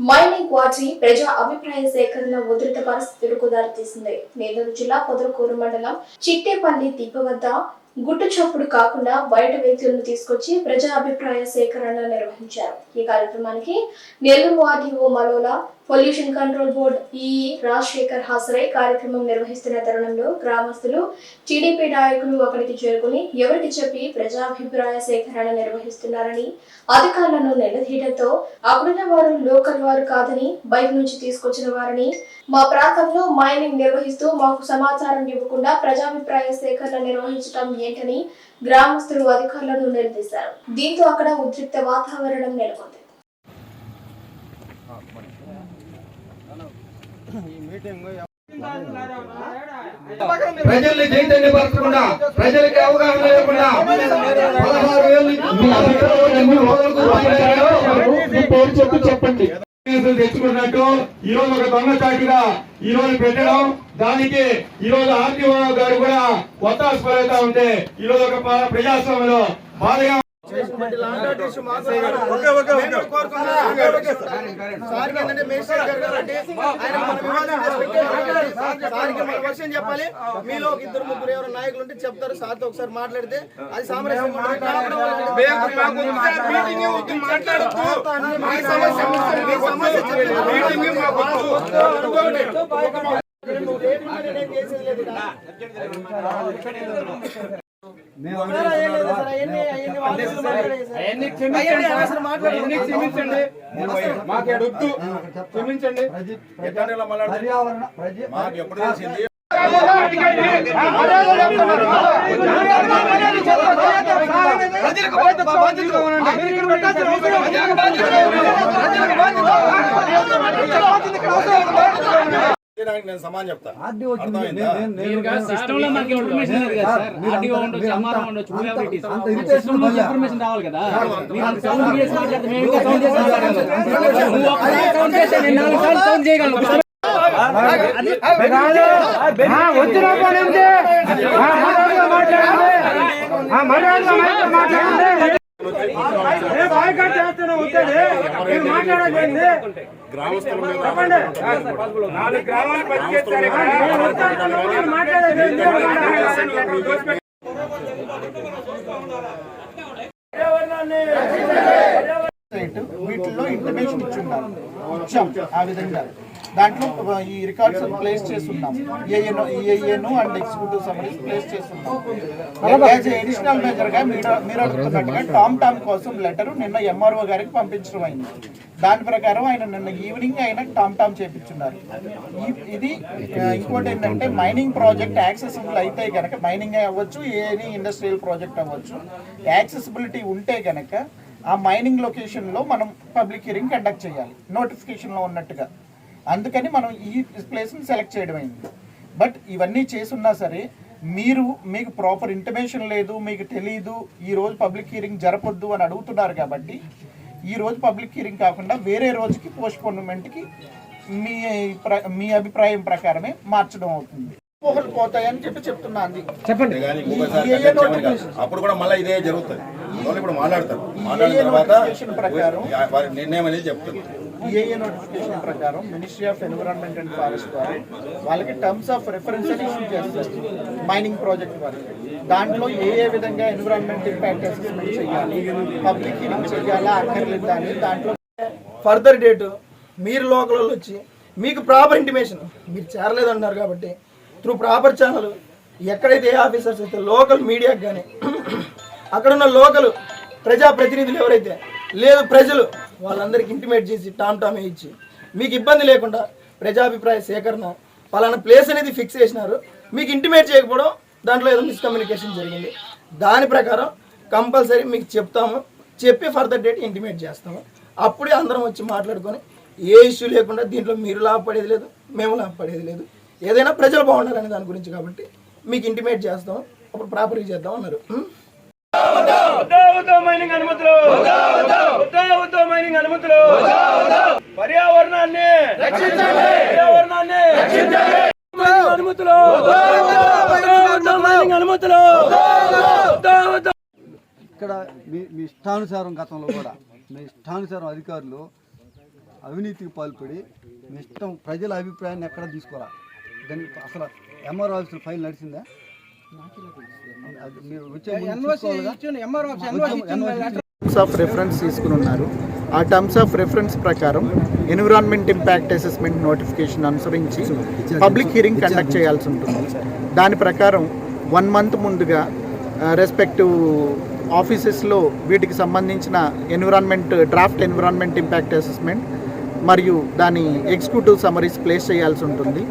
Mining క్వార్టీ ప్రజా అభిప్రాయ సేకరణ ఉధృత పరిస్థితులకు దారితీసింది నెల్లూరు జిల్లా పొదలకూరు మండలం చిట్టేపల్లి దీప వద్ద గుట్టు చప్పుడు కాకుండా బయట వ్యక్తులను తీసుకొచ్చి ప్రజా అభిప్రాయ సేకరణ నిర్వహించారు. ఈ కార్యక్రమానికి Nellore RDO Malola pollution control board ఈ రాజశేఖర్ హాజరై కార్యక్రమం నిర్వహిస్తున్న తరుణంలో గ్రామస్తులు టీడీపీ నాయకులు అక్కడికి చేరుకుని ఎవరికి చెప్పి ప్రజాభిప్రాయ సేకరణ నిర్వహిస్తున్నారని అధికారులను నిలదీయడంతో అక్కడున్న వారు లోకల్ వారు కాదని బయట నుంచి తీసుకొచ్చిన వారని మా ప్రాంతంలో మైనింగ్ నిర్వహిస్తూ మాకు సమాచారం ఇవ్వకుండా ప్రజాభిప్రాయ సేకరణ నిర్వహించడం ఏంటని గ్రామస్తులు అధికారులను నిలదీశారు దీంతో అక్కడ ఉద్రిక్త వాతావరణం నెలకొంది. ప్రజల్ని చైతన్యపరచకుండా ప్రజలకి అవగాహన లేకుండా పదహారు వేలు మీ పేరు చెప్పి చెప్పండి తెచ్చుకున్నట్టు ఈ రోజు ఒక దొంగ చాటుగా ఈ రోజు పెట్టడం. దానికి ఈ రోజు ఆర్టీఓ గారు కూడా కొత్త పలుకుతా ఉంటే ఈ రోజు ఒక ప్రజాస్వామ్యంలో బాధగా విషయం చెప్పాలి. మీలో ఇద్దరు ముగ్గురు ఎవరు నాయకులు ఉంటే చెప్తారు. సార్తో ఒకసారి మాట్లాడితే అది సామరస్యంగా ఉంటుంది. మీ సమస్య మీ సమస్య చెప్పండి. నేను చేసేది లేదు ఇక్కడ. ఉన్నారా? ఏం లేదు సార్. అవన్నీ- అవన్నీ వాళ్ళ దగ్గర మాట్లాడేది సార్. అవన్నీ అవసరం మాట్లాడదు. మాకు వద్దు క్షమించండి పర్యావరణ ప్రజ మాకు ఎప్పుడు తెలిసింది దానికి నేను సమానం చెప్తా ఆర్డీ వచ్చింది అర్థమైందా? నేను- నేను- మీరు కాదు, నేను- సిస్టంలో మనకి ఇన్ఫర్మేషన్ లేదు కదా సార్, సార్. మీరు ఆర్డీఓ అంత- ఉండొచ్చు, మీరు ఎంఆర్ఓ అంత- ఉండొచ్చు, అంత- whoever it is. అంత ఆ irritation సిస్టంలో వల్ల- ఇన్ఫర్మేషన్ రావాలి కదా అంత- మీరు అంత సౌండ్ చేసి సైట్ వీటిల్లో ఇంటర్మేషన్ ఇచ్చున్నాం ఇచ్చాం ఆ విధంగా. దాంట్లో ఈ రికార్డ్స్ ప్లేస్ చేస్తున్నాం ఏఏను ఈఏను అండ్ ఎగ్జిక్యూటివ్ సమ్మరీస్ ప్లేస్ చేస్తున్నాం యాజ్ ఎడిషనల్ మెజర్గా మీరు మీరు అడుగుతున్నట్టుగా టామ్ టామ్ కోసం లెటర్ నిన్న ఎంఆర్ఓ గారికి పంపించడం అయింది. దాని ప్రకారం ఆయన నిన్న ఈవినింగ్ ఆయన టామ్ టామ్ చేపించున్నారు. ఇది ఇంకోటి ఏంటంటే మైనింగ్ ప్రాజెక్ట్ యాక్సెసిబుల్ అయితే కనుక మైనింగ్ అవ్వచ్చు ఏని ఇండస్ట్రియల్ ప్రాజెక్ట్ అవ్వచ్చు. యాక్సెసిబిలిటీ ఉంటే కనుక ఆ మైనింగ్ లొకేషన్లో మనం పబ్లిక్ హియరింగ్ కండక్ట్ చేయాలి. నోటిఫికేషన్లో ఉన్నట్టుగా. అందుకని మనం ఈ ప్లేస్ని సెలెక్ట్ చేయడం అయింది. బట్ ఇవన్నీ చేసున్నా సరే మీరు మీకు ప్రాపర్ ఇంటమేషన్ లేదు మీకు తెలియదు ఈ రోజు పబ్లిక్ హియరింగ్ జరపొద్దు అని అడుగుతున్నారు కాబట్టి ఈ రోజు పబ్లిక్ హియరింగ్ కాకుండా వేరే రోజుకి పోస్ట్పోన్మెంట్కి మీ ప్ర- మీ అభిప్రాయం ప్రకారమే మార్చడం అవుతుంది. ఊహలు పోతాయని చెప్పి చెప్తున్నా అది. చెప్పండి. అప్పుడు కూడా మళ్ళీ ఇదే జరుగుతుంది. ఇప్పుడు మాట్లాడతారు. మాట్లాడిన తర్వాత నిర్ణయం అనేది చెప్తుంది. ఈఏఏ నోటిఫికేషన్ ప్రకారం ministry of environment and forest వారు వాళ్ళకి టర్మ్స్ ఆఫ్ రెఫరెన్స్ అని ఇష్యూ చేస్తారు మైనింగ్ ప్రాజెక్ట్ వారు దాంట్లో ఏ ఏ విధంగా ఎన్విరాన్మెంట్ ఇంపాక్ట్ అసెస్మెంట్ చేయాలి పబ్లిక్ హీరింగ్ చేయాలా అక్కర్లేదా అని దాంట్లో ఫర్దర్ డేట్ మీరు లోకల్ వచ్చి మీకు ప్రాపర్ ఇంటిమేషన్ మీరు చేరలేదు అన్నారు కాబట్టి త్రూ ప్రాపర్ ఛానల్ ఎక్కడైతే ఏ ఆఫీసర్స్ అయితే లోకల్ మీడియాకి కానీ అక్కడ ఉన్న లోకల్ ప్రజాప్రతినిధులు ఎవరైతే లేదు ప్రజలు వాళ్ళందరికీ ఇంటిమేట్ చేసి టామ్ టామే ఇచ్చి. మీకు ఇబ్బంది లేకుండా ప్రజాభిప్రాయ సేకరణ పలానా ప్లేస్ అనేది ఫిక్స్ చేసినారు. మీకు ఇంటిమేట్ చేయకపోవడం దాంట్లో ఏదో మిస్కమ్యూనికేషన్ జరిగింది. దాని ప్రకారం కంపల్సరీ మీకు చెప్తాము. చెప్పి ఫర్దర్ డేట్ ఇంటిమేట్ చేస్తాము. అప్పుడే అందరం వచ్చి మాట్లాడుకొని ఏ ఇష్యూ లేకుండా దీంట్లో మీరు లాభపడేది లేదు మేము లాభపడేది లేదు. ఏదైనా ప్రజలు బాగుండాలనే దాని గురించి కాబట్టి మీకు ఇంటిమేట్ చేస్తాం అప్పుడు ప్రాపర్గా చేద్దాం అన్నారు. మైనింగ్ అనుమతులు పర్యావరణాన్ని పర్యావరణాన్ని ఇక్కడ మీ మీ ఇష్టానుసారం గతంలో కూడా మీ ఇష్టానుసారం అధికారులు అవినీతికి పాల్పడి ఇష్టం ప్రజల అభిప్రాయాన్ని ఎక్కడ తీసుకోరా దానికి అసలు ఎంఆర్ ఆఫీసులో ఫైల్ నడిచిందా ఆఫ్ రెఫరెన్స్ తీసుకుని ఉన్నారు ఆ టర్మ్స్ ఆఫ్ రెఫరెన్స్ ప్రకారం ఎన్విరాన్మెంట్ ఇంపాక్ట్ అసెస్మెంట్ నోటిఫికేషన్ అనుసరించి పబ్లిక్ హియరింగ్ కండక్ట్ చేయాల్సి ఉంటుంది. దాని ప్రకారం వన్ మంత్ ముందుగా రెస్పెక్టివ్ ఆఫీసెస్లో వీటికి సంబంధించిన environment draft environment impact assessment మరియు దాని ఎగ్జిక్యూటివ్ సమరీస్ ప్లేస్ చేయాల్సి ఉంటుంది.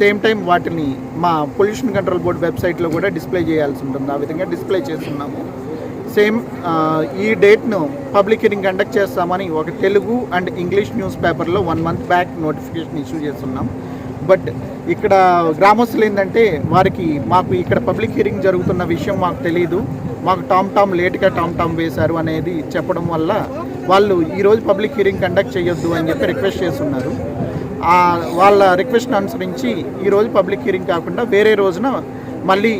సేమ్ టైం వాటిని మా పొల్యూషన్ కంట్రోల్ బోర్డ్ వెబ్సైట్లో కూడా డిస్ప్లే చేయాల్సి ఉంటుంది. ఆ విధంగా డిస్ప్లే చేస్తున్నాము. సేమ్ ఈ డేట్ను పబ్లిక్ హీరింగ్ కండక్ట్ చేస్తామని ఒక తెలుగు అండ్ ఇంగ్లీష్ న్యూస్ పేపర్లో one month back notification issue చేస్తున్నాం. బట్ ఇక్కడ గ్రామస్తులు ఏంటంటే వారికి మాకు ఇక్కడ పబ్లిక్ హీరింగ్ జరుగుతున్న విషయం మాకు తెలియదు మాకు టామ్ టామ్ లేట్గా టామ్ టామ్ వేశారు అనేది చెప్పడం వల్ల వాళ్ళు ఈరోజు పబ్లిక్ హీరింగ్ కండక్ట్ చేయొద్దు అని చెప్పి రిక్వెస్ట్ చేస్తున్నారు. వాళ్ళ రిక్వెస్ట్ అనుసరించి ఈరోజు పబ్లిక్ హీరింగ్ కాకుండా వేరే రోజున మళ్ళీ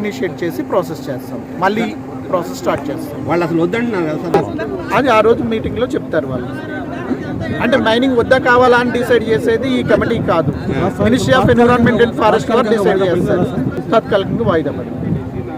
ఇనిషియేట్ చేసి ప్రాసెస్ చేస్తాం. మళ్ళీ ప్రాసెస్ స్టార్ట్ చేస్తాం వాళ్ళు అసలు వద్దంటున్నారు అది ఆ రోజు మీటింగ్లో చెప్తారు వాళ్ళు. అంటే మైనింగ్ వద్దా కావాలా అని డిసైడ్ చేసేది ఈ కమిటీ కాదు. Ministry of environment and forest వారు డిసైడ్ చేస్తారు. తత్కాలికంగా వాయిదా పడింది.